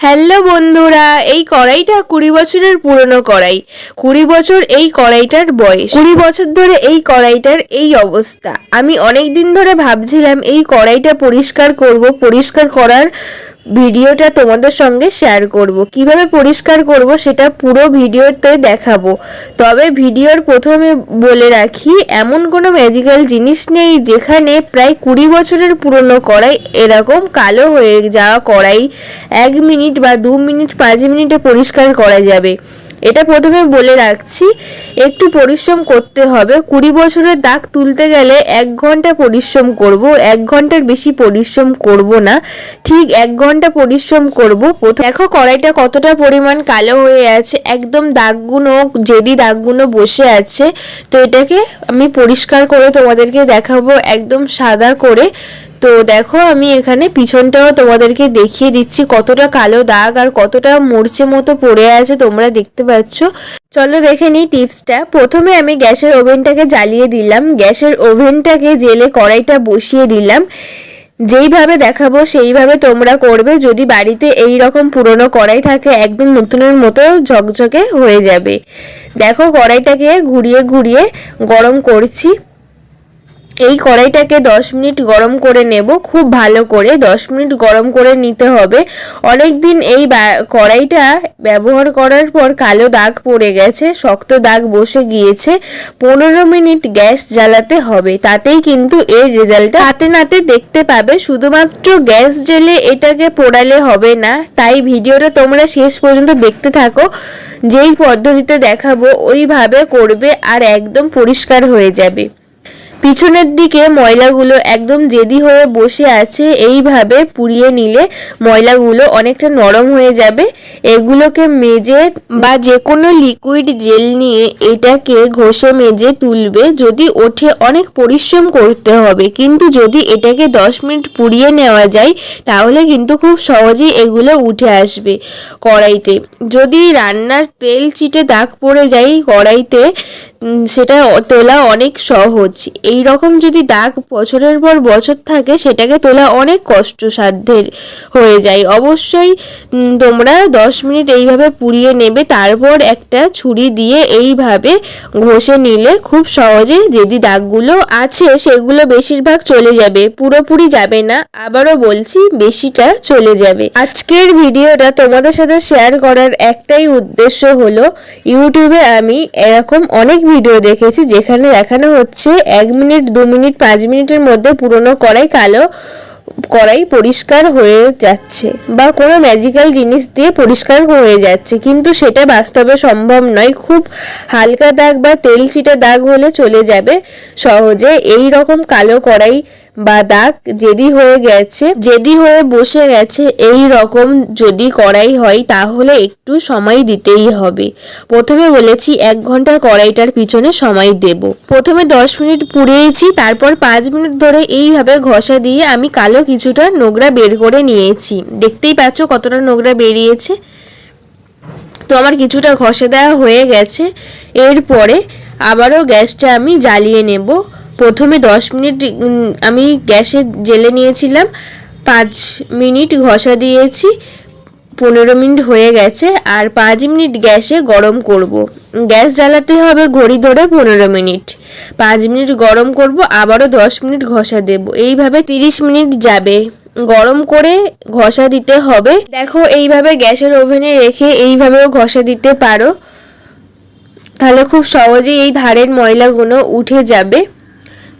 Hello বন্ধুরা, এই কড়াইটা কুড়ি বছরের পুরনো কড়াই। কুড়ি বছর এই কড়াইটার বয়স। কুড়ি বছর ধরে এই কড়াইটার এই অবস্থা। আমি অনেক দিন ধরে ভাবছিলাম এই কড়াইটা পরিষ্কার করব। পরিষ্কার করার ভিডিওটা তোমাদের সঙ্গে শেয়ার করব। কীভাবে পরিষ্কার করব সেটা পুরো ভিডিওতে দেখাবো। তবে ভিডিওর প্রথমে বলে রাখি, এমন কোনো ম্যাজিক্যাল জিনিস নেই যেখানে প্রায় কুড়ি বছরের পুরনো কড়াই এরকম কালো হয়ে যাওয়া কড়াই এক মিনিট বা দু মিনিট, পাঁচ মিনিটে পরিষ্কার করা যাবে। এটা প্রথমে বলে রাখছি, একটু পরিশ্রম করতে হবে। কুড়ি বছরের দাগ তুলতে গেলে এক ঘণ্টা পরিশ্রম করব, এক ঘণ্টার বেশি পরিশ্রম করব না। ঠিক এক ঘণ্টা পরিশ্রম করব। দেখো কড়াইটা কতটা পরিমাণ কালো হয়ে আছে। একদম দাগগুলো যেদি দাগগুলো বসে আছে। তো এটাকে আমি পরিষ্কার করে তোমাদেরকে দেখাবো একদম সাদা করে। তো দেখো আমি এখানে পিছনটাও তোমাদেরকে দেখিয়ে দিচ্ছি কতটা কালো দাগ আর কতটা মরচে মতো পড়ে আছে তোমরা দেখতে পাচ্ছ। চলো দেখে নিই টিপসটা। প্রথমে আমি গ্যাসের ওভেনটাকে জ্বালিয়ে দিলাম। গ্যাসের ওভেনটাকে জেলে কড়াইটা বসিয়ে দিলাম। যেইভাবে দেখাবো, সেইভাবে তোমরা করবে। যদি বাড়িতে এই রকম পুরনো কড়াই থাকে, একদম নতুনের মতো ঝকঝকে হয়ে যাবে। দেখো, কড়াইটাকে ঘুরিয়ে ঘুরিয়ে গরম করছি। এই কড়াইটাকে 10 মিনিট গরম করে নেব, খুব ভালো করে। 10 মিনিট গরম করে নিতে হবে। অনেক দিন এই কড়াইটা ব্যবহার করার পর কালো দাগ পড়ে গেছে, শক্ত দাগ বসে গিয়েছে। পনেরো মিনিট গ্যাস জ্বালাতে হবে, তাতেই কিন্তু এর রেজাল্টটা হাতে নাতে দেখতে পাবে। শুধুমাত্র গ্যাস জেলে এটাকে পোড়ালে হবে না। তাই ভিডিওটা তোমরা শেষ পর্যন্ত দেখতে থাকো। যেই পদ্ধতিতে দেখাবো, ওইভাবে করবে আর একদম পরিষ্কার হয়ে যাবে। পিছনের দিকে ময়লাগুলো একদম জেদি হয়ে বসে আছে, এইভাবে পুড়িয়ে নিলে ময়লাগুলো অনেকটা নরম হয়ে যাবে। এগুলোকে মেজে বা যে কোনো লিকুইড জেল নিয়ে এটাকে ঘষে মেজে তুলবে। যদি ওঠে অনেক পরিশ্রম করতে হবে, কিন্তু যদি এটাকে দশ মিনিট পুড়িয়ে নেওয়া যায়, তাহলে কিন্তু খুব সহজেই এগুলো উঠে আসবে কড়াইতে। যদি রান্নার তেল চিটে দাগ পড়ে যায় কড়াইতে সেটা তোলা অনেক সহজ। এই রকম যদি দাগ বছরের পর বছর থাকে, সেটাকে তোলা অনেক কষ্টসাধ্যের হয়ে যায়। অবশ্যই তোমরা দশ মিনিট এইভাবে পুড়িয়ে নেবে, তারপর একটা ছুরি দিয়ে এইভাবে ঘষে নিলে খুব সহজে যদি দাগগুলো আছে, সেগুলো বেশিরভাগ চলে যাবে, পুরোপুরি যাবে না। আবারও বলছি, বেশিটা চলে যাবে। আজকের ভিডিওটা তোমাদের সাথে শেয়ার করার একটাই উদ্দেশ্য হলো, ইউটিউবে আমি এরকম অনেক ভিডিও দেখেছি যেখানে দেখানো হচ্ছে এক মিনিট, দু মিনিট, পাঁচ মিনিটের মধ্যে পুরনো কড়াই কালো কড়াই পরিষ্কার হয়ে যাচ্ছে বা কোনো ম্যাজিক্যাল জিনিস দিয়ে পরিষ্কার হয়ে যাচ্ছে। কিন্তু সেটা বাস্তবে সম্ভব নয়। খুব হালকা দাগ বা তেল ছিটে দাগ হলে চলে যাবে সহজে। এই রকম কালো কড়াই বা দাগ জেদি হয়ে গেছে জেদি হয়ে বসে গেছে, এই রকম যদি কড়াই হয়, তাহলে একটু সময় দিতেই হবে। প্রথমে বলেছি এক ঘণ্টার কড়াইটার পিছনে সময় দেব। প্রথমে দশ মিনিট পুড়িয়েছি, তারপর পাঁচ মিনিট ধরে এইভাবে ঘষা দিয়ে আমি কালো কিছুটা নোংরা বের করে নিয়েছি। দেখতেই পাচ্ছ কতটা নোংরা বেরিয়েছে। তো আমার কিছুটা ঘষে দেওয়া হয়ে গেছে। এরপরে আবারও গ্যাসটা আমি জ্বালিয়ে নেব। প্রথমে দশ মিনিট আমি গ্যাসে জেলে নিয়েছিলাম। পাঁচ মিনিট ঘষা দিয়েছি, পনেরো মিনিট হয়ে গেছে, আর পাঁচ মিনিট গ্যাসে গরম করব। গ্যাস জ্বালাতে হবে ঘড়ি ধরে পনেরো মিনিট। পাঁচ মিনিট গরম করব, আবারও দশ মিনিট ঘষা দেব। এইভাবে তিরিশ মিনিট যাবে। গরম করে ঘষা দিতে হবে। দেখো, এইভাবে গ্যাসের ওভেনে রেখে এইভাবেও ঘষা দিতে পারো। তাহলে খুব সহজেই এই ধারের ময়লাগুলো উঠে যাবে।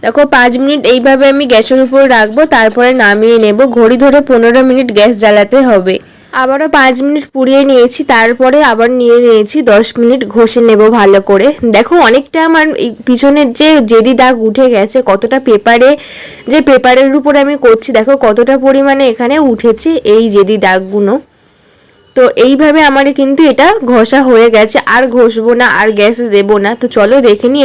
দেখো, পাঁচ মিনিট এইভাবে আমি গ্যাসের উপর রাখব, তারপরে নামিয়ে নেব। ঘড়ি ধরে পনেরো মিনিট গ্যাস জ্বালাতে হবে। আবারও পাঁচ মিনিট পুড়িয়ে নিয়েছি, তারপরে আবার নিয়ে নিয়েছি, দশ মিনিট ঘষে নেব ভালো করে। দেখো, অনেকটা আমার পিছনের যে জেদি দাগ উঠে গেছে, কতটা পেপারে, যে পেপারের উপর আমি করছি, দেখো, কতটা পরিমাণে এখানে উঠেছে এই জেদি দাগগুলো। তো এইভাবে আমার কিন্তু এটা ঘষা হয়ে গেছে, আর ঘষবো না, আর গ্যাস দেবো না। তো চলো দেখে নিই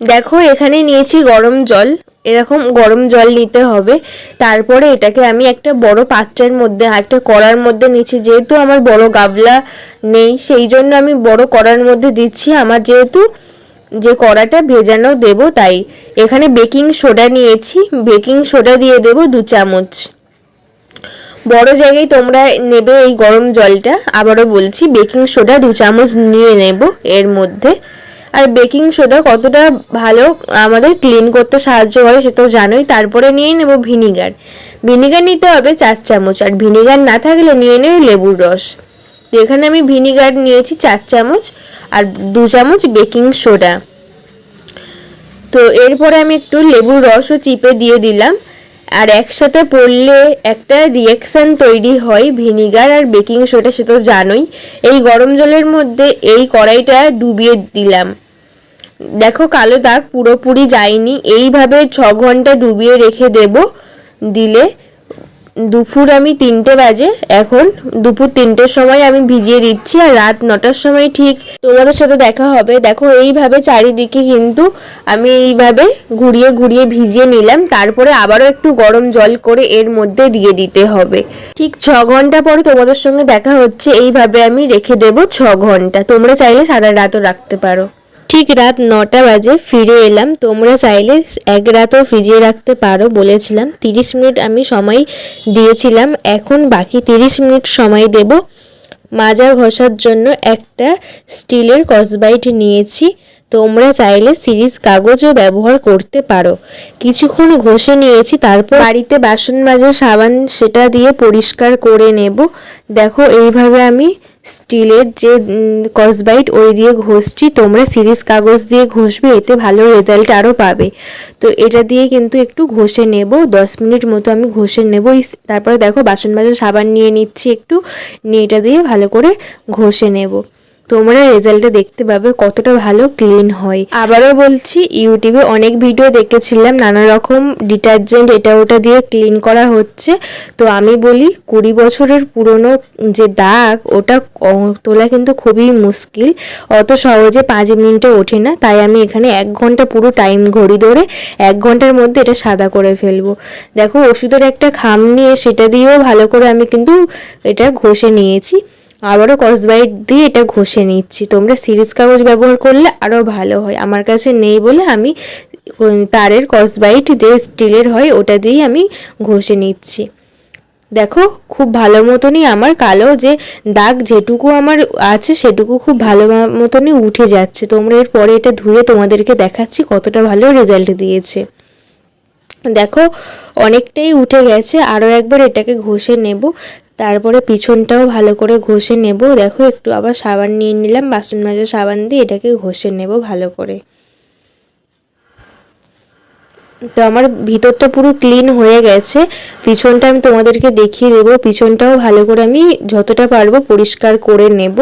দেখো এখানে নিয়েছি গরম জল। এরকম গরম জল নিতে হবে। তারপরে এটাকে আমি একটা বড় পাত্রের মধ্যে একটা কড়ার মধ্যে নিচ্ছি যেহেতু আমার বড় গাবলা নেই, সেই জন্য আমি বড় কড়ার মধ্যে দিচ্ছি। আমার যেহেতু যে কড়াটা ভেজানো দেব, তাই এখানে বেকিং সোডা নিয়েছি। বেকিং সোডা দিয়ে দেব দু চামচ। বড় জায়গায় তোমরা নেবে এই গরম জলটা। আবারও বলছি, বেকিং সোডা দু চামচ নিয়ে নেব এর মধ্যে। আর বেকিং সোডা কতটা ভালো আমাদের ক্লিন করতে সাহায্য করে সে তো জানোই। তারপরে নিয়ে নেব ভিনিগার ভিনিগার নিতে হবে চার চামচ আর ভিনিগার না থাকলে নিয়ে নেবে লেবুর রস। তো এখানে আমি ভিনিগার নিয়েছি চার চামচ আর দু চামচ বেকিং সোডা তো এরপরে আমি একটু লেবুর রসও চিপে দিয়ে দিলাম। আর একসাথে পড়লে একটা রিয়াকশান তৈরি হয় ভিনিগার আর বেকিং সোডা সে তো জানোই। এই গরম জলের মধ্যে এই কড়াইটা ডুবিয়ে দিলাম। দেখো কালো দাগ পুরোপুরি যায়নি। এইভাবে ছ ঘণ্টা ডুবিয়ে রেখে দেব। দিলে দুপুর আমি তিনটে বাজে। এখন দুপুর তিনটের সময় আমি ভিজিয়ে দিচ্ছি আর রাত নটার সময় ঠিক তোমাদের সাথে দেখা হবে। দেখো, এইভাবে চারিদিকে কিন্তু আমি এইভাবে ঘুরিয়ে ঘুরিয়ে ভিজিয়ে নিলাম। তারপরে আবারও একটু গরম জল করে এর মধ্যে দিয়ে দিতে হবে। ঠিক ছ ঘণ্টা পরে তোমাদের সঙ্গে দেখা হচ্ছে। এইভাবে আমি রেখে দেব ছ ঘণ্টা। তোমরা চাইলে সারা রাতও রাখতে পারো। ঠিক রাত নটা বাজে ফিরে এলাম। তোমরা চাইলে এক রাতও ভিজিয়ে রাখতে পারো বলেছিলাম। তিরিশ মিনিট আমি সময় দিয়েছিলাম। এখন বাকি তিরিশ মিনিট সময় দেব। মাজা ঘষার জন্য একটা স্টিলের কসবাইট নিয়েছি। তোমরা চাইলে সিরিজ কাগজও ব্যবহার করতে পারো। কিছুক্ষণ ঘষে নিয়েছি, তারপর বাড়িতে বাসন মাজার সাবান সেটা দিয়ে পরিষ্কার করে নেব। দেখো, এইভাবে আমি স্টিলের যে কসবাইট ওই দিয়ে ঘষছি, তোমরা সিরিজ কাগজ দিয়ে ঘষবে, এতে ভালো রেজাল্ট আরও পাবে। তো এটা দিয়ে কিন্তু একটু ঘষে নেব, দশ মিনিট মতো আমি ঘষে নেব। তারপরে দেখো বাসন বাসন সাবান নিয়ে নিচ্ছি একটু, নিয়ে এটা দিয়ে ভালো করে ঘষে নেব। তোমরা রেজাল্টটা দেখতে পাবে কতটা ভালো ক্লিন হয়। আবারও বলছি ইউটিউবে অনেক ভিডিও দেখেছিলাম, নানা রকম ডিটারজেন্ট এটা ওটা দিয়ে ক্লিন করা হচ্ছে। তো আমি বলি, কুড়ি বছরের পুরনো যে দাগ, ওটা তোলা কিন্তু খুবই মুশকিল। অত সহজে পাঁচ মিনিটে ওঠে না, তাই আমি এখানে এক ঘণ্টা পুরো টাইম ঘড়ি ধরে এক ঘণ্টার মধ্যে এটা সাদা করে ফেলব। দেখো, ওষুধের একটা খাম নিয়ে সেটা দিয়েও ভালো করে আমি কিন্তু এটা ঘষে নিয়েছি। আবারও কসবাইট দিয়ে এটা ঘষে নিচ্ছি। তোমরা সিরিজ কাগজ ব্যবহার করলে আরও ভালো হয়। আমার কাছে নেই বলে আমি তারের কসবাইট যে স্টিলের হয় ওটা দিয়েই আমি ঘষে নিচ্ছি। দেখো, খুব ভালো মতনই আমার কালো যে দাগ যেটুকু আমার আছে সেটুকু খুব ভালো মতনই উঠে যাচ্ছে। তোমরা এর পরে এটা ধুয়ে তোমাদেরকে দেখাচ্ছি কতটা ভালো রেজাল্ট দিয়েছে। দেখো, অনেকটাই উঠে গেছে। আরও একবার এটাকে ঘষে নেব। তারপরে পিছনটাও ভালো করে ঘষে নেব। দেখো, একটু আবার সাবান নিয়ে নিলাম, বাসন মাজার সাবান দিয়ে এটাকে ঘষে নেব ভালো করে। তো আমার ভিতরটা পুরো ক্লিন হয়ে গেছে। পিছনটা আমি তোমাদেরকে দেখিয়ে দেবো। পিছনটাও ভালো করে আমি যতটা পারব পরিষ্কার করে নেব।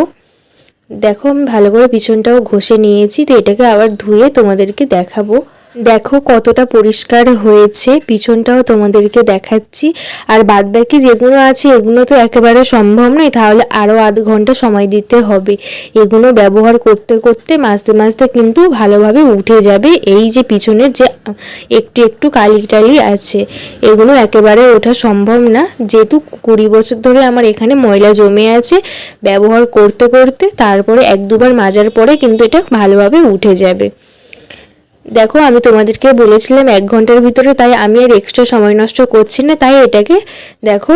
দেখো, আমি ভালো করে পিছনটাও ঘষে নিয়েছি। তো এটাকে আবার ধুয়ে তোমাদেরকে দেখাবো। দেখো কতটা পরিষ্কার হয়েছে, পিছনটাও তোমাদেরকে দেখাচ্ছি। আর বাদ বাকি যেগুলো আছে, এগুলো তো একেবারে সম্ভব নয়, তাহলে আরও আধ ঘণ্টা সময় দিতে হবে। এগুলো ব্যবহার করতে করতে মাঝতে মাঝতে কিন্তু ভালোভাবে উঠে যাবে, এই যে পিছনের যে, একটু একটু কালি টালি আছে, এগুলো একেবারে ওঠা সম্ভব না। যেহেতু কুড়ি বছর ধরে আমার এখানে ময়লা জমে আছে, ব্যবহার করতে করতে তারপরে এক দুবার মাজার পরে কিন্তু এটা ভালোভাবে উঠে যাবে। দেখো, আমি তোমাদেরকে বলেছিলাম এক ঘণ্টার ভিতরে, তাই আমি আর এক্সট্রা সময় নষ্ট করছি না, তাই এটাকে দেখো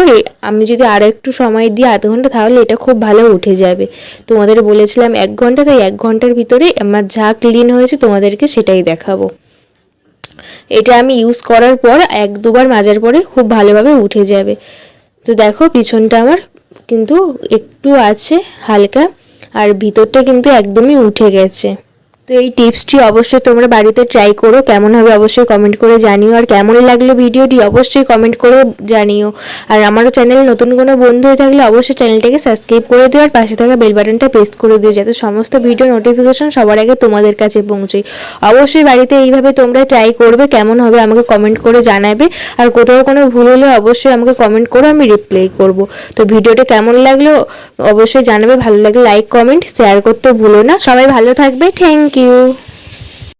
আমি যদি আর একটু সময় দিই আধ ঘণ্টা, তাহলে এটা খুব ভালো উঠে যাবে। তোমাদের বলেছিলাম এক ঘণ্টা, তাই এক ঘণ্টার ভিতরে আমার যা ক্লিন হয়েছে, তোমাদেরকে সেটাই দেখাবো। এটা আমি ইউজ করার পর, এক দুবার মাজার পরে খুব ভালোভাবে উঠে যাবে। তো দেখো, পিছনটা আমার কিন্তু একটু আছে, হালকা, আর ভিতরটা কিন্তু একদমই উঠে গেছে। তো এই টিপসটি অবশ্যই তোমরা বাড়িতে ট্রাই করো। কেমন হবে অবশ্যই কমেন্ট করে জানিও। আর কেমন লাগল ভিডিওটি অবশ্যই কমেন্ট করে জানিও। আর আমারও চ্যানেল নতুন কোনো বন্ধু হয়ে থাকলে অবশ্যই চ্যানেলটাকে সাবস্ক্রাইব করে দিও। আর পাশে থাকা বেল বাটনটা প্রেস করে দিও যাতে সমস্ত ভিডিও নোটিফিকেশন সবার আগে তোমাদের কাছে পৌঁছয় অবশ্যই বাড়িতে এইভাবে তোমরা ট্রাই করবে, কেমন হবে আমাকে কমেন্ট করে জানাবে। আর কোথাও কোনো ভুল হলে অবশ্যই আমাকে কমেন্ট করো আমি রিপ্লাই করব। তো ভিডিওটা কেমন লাগল অবশ্যই জানাবে। ভালো লাগলে লাইক কমেন্ট শেয়ার করতে ভুলো না। সবাই ভালো থাকবে। Thank you